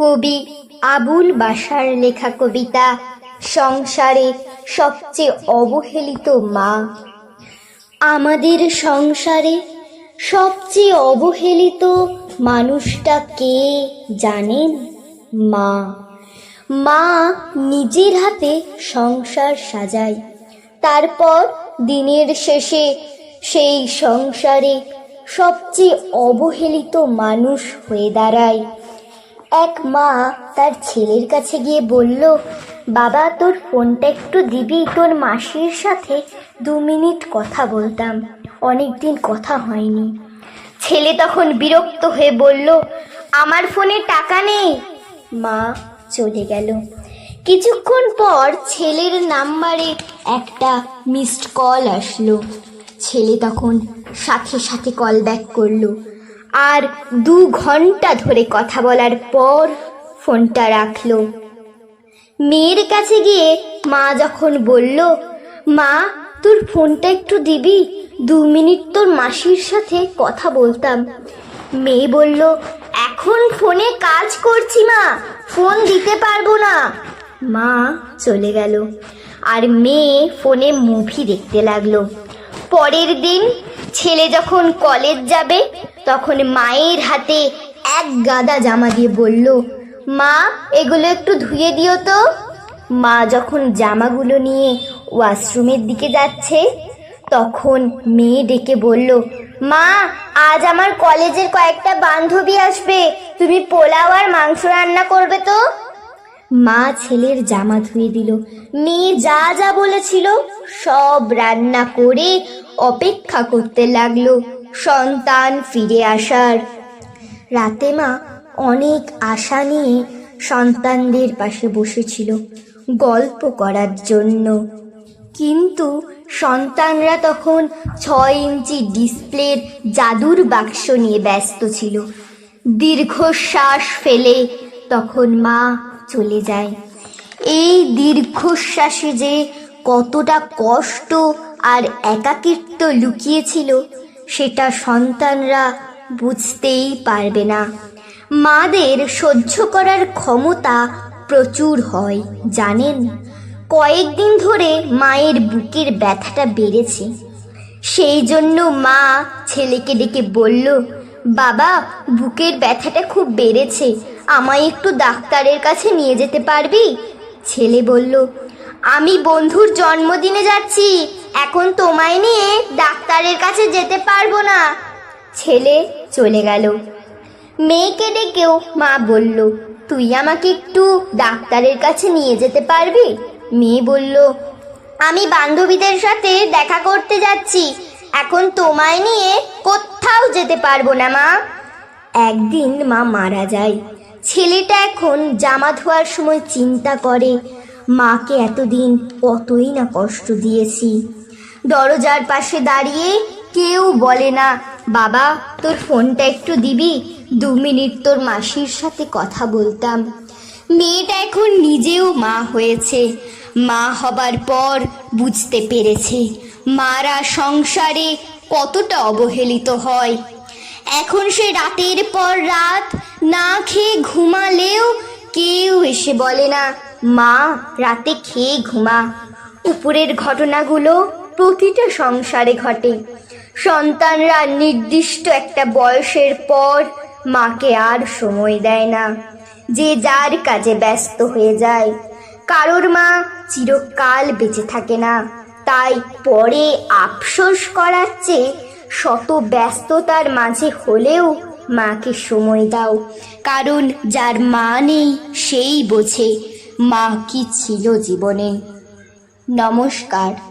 কবি আবুল বাসার লেখা কবিতা সংসারে সবচেয়ে অবহেলিত মা। আমাদের সংসারে সবচেয়ে অবহেলিত মানুষটা কে জানেন? মা। মা নিজের হাতে সংসার সাজায়। তারপর দিনের শেষে সেই সংসারে সবচেয়ে অবহেলিত মানুষ হয়ে দাঁড়ায়। এক মা তার ছেলের কাছে গিয়ে বলল, বাবা, তোর ফোনটা একটু দিবি? তোর মাসির সাথে দু মিনিট কথা বলতাম। অনেক দিন কথা হয়নি। ছেলে তখন বিরক্ত হয়ে বলল, আমার ফোনে টাকা নেই। মা চলে গেল। কিছুক্ষণ পর ছেলের নাম্বারে একটা মিসড কল আসলো। ছেলে তখন সাথে সাথে কল ব্যাক করল। আর দু ঘণ্টা ধরে কথা বলার পর ফোনটা রাখল। মেয়ের কাছে গিয়ে মা যখন বলল, মা, তোর ফোনটা একটু দিবি? দু মিনিট তোর মাসির সাথে কথা বলতাম। মেয়ে বলল, এখন ফোনে কাজ করছি মা, ফোন দিতে পারব না। মা চলে গেল। আর মেয়ে ফোনে মুভি দেখতে লাগল। পরের দিন ছেলে যখন কলেজ যাবে, তখন মায়ের হাতে এক গাদা জামা দিয়ে বলল, মা, এগুলো একটু ধুয়ে দিও তো। মা যখন জামাগুলো নিয়ে ওয়াশরুমের দিকে যাচ্ছে, তখন মেয়ে ডেকে বলল, মা, আজ আমার কলেজের কয়েকটা বান্ধবী আসবে, তুমি পোলাও আর মাংস রান্না করবে তো? মা ছেলের জামা ধুয়ে দিল। মেয়ে যা যা বলেছিল, সব রান্না করে অপেক্ষা করতে লাগল সন্তান ফিরে আসার। রাতে মা অনেক আশা নিয়ে সন্তানদের পাশে বসেছিল গল্প করার জন্য। কিন্তু সন্তানরা তখন ছয় ইঞ্চি ডিসপ্লের জাদুর বাক্স নিয়ে ব্যস্ত ছিল। দীর্ঘশ্বাস ফেলে তখন মা চলে যায়। এই দীর্ঘশ্বাসে যে কতটা কষ্ট আর একাকিত্ব লুকিয়েছিল, সেটা সন্তানরা বুঝতেই পারবে না। মাদের সহ্য করার ক্ষমতা প্রচুর হয়, জানেন? কয়েকদিন ধরে মায়ের বুকের ব্যথাটা বেড়েছে। সেই জন্য মা ছেলেকে ডেকে বলল, বাবা, বুকের ব্যথাটা খুব বেড়েছে, আমায় একটু ডাক্তারের কাছে নিয়ে যেতে পারবি? ছেলে বলল, আমি বন্ধুর জন্মদিনে যাচ্ছি এখন তোমায় নিয়ে ডাক্তারের কাছে যেতে পারব না। ছেলে চলে গেল। মেয়েকে ডেকেও মা বলল, তুই আমাকে একটু ডাক্তারের কাছে নিয়ে যেতে পারবি? মেয়ে বলল, আমি বান্ধবীদের সাথে দেখা করতে যাচ্ছি। এখন তোমায় নিয়ে কোথাও যেতে পারব না, মা। একদিন মা মারা যায়। ছেলেটা এখন জামা ধোয়ার সময় চিন্তা করে, মাকে এতদিন কতই না কষ্ট দিয়েছি। দরজার পাশে দাঁড়িয়ে কেউ বলে না, বাবা, তোর ফোনটা একটু দিবি? দু মিনিট তোর মাসির সাথে কথা বলতাম। মেয়েটা এখন নিজেও মা হয়েছে। মা হবার পর বুঝতে পেরেছে, মারা সংসারে কতটা অবহেলিত হয়। এখন সে রাতের পর রাত না খেয়ে ঘুমালেও কেউ এসে বলে না, মা, রাতে খেয়ে ঘুমা। উপরের ঘটনাগুলো প্রতিটা সংসারে ঘটে। সন্তানরা নির্দিষ্ট একটা বয়সের পর মাকে আর সময় দেয় না। যে যার কাজে ব্যস্ত হয়ে যায়। কারোর মা চিরকাল বেঁচে থাকে না। তাই পরে আফসোস করার চেয়ে শত ব্যস্ততার মাঝে হলেও মাকে সময় দাও। কারণ যার মা নেই, সেই বোঝে মা কি ছিল জীবনে। নমস্কার।